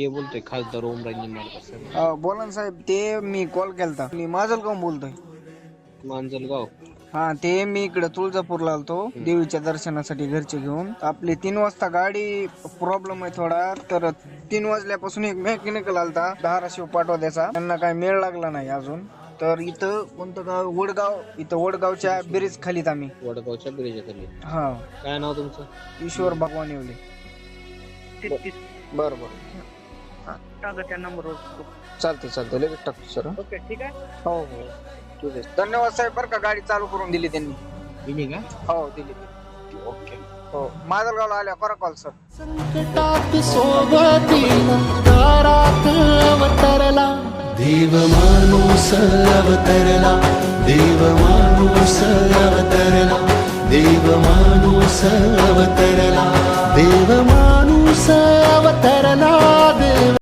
ये बोलतोय खासदार ओमराजे निंबाळकर साहेब. अ, बोला ना साहेब ते मी कॉल केलता. मी कोण बोलतोय. मांजलगाव? हा ते मी इकडे तुळजापूरला आलतो देवीच्या दर्शनासाठी घरचे घेऊन. आपली तीन वाजता गाडी प्रॉब्लेम आहे थोडा तर तीन वाजल्यापासून एक मेकॅनिकल आलता धाराशिव पाठवद्याचा. त्यांना काय मेळ लागला नाही अजून. तर इथं कोणतं गाव? वडगाव. इथं वडगावच्या ब्रिज खालीत आम्ही. वडगावच्या ब्रिज खाली. हा. काय नाव तुमचं? ईश्वर भगवान येवले. बर बर. टाका त्या नंबरवर चालते चालते लगेच टाकतो सर ओके ठीक आहे? हो हो. ठीक आहे. धन्यवाद साहेब बरं का गाडी चालू करून दिली त्यांनी. दिली का? हो दिली ओके. हो. माजलगावला आल्या करा कॉल सर संकटात सोबतीला दारात अवतरला. देव माणूस अवतरला देव माणूस अवतरला देव माणूस अवतरला.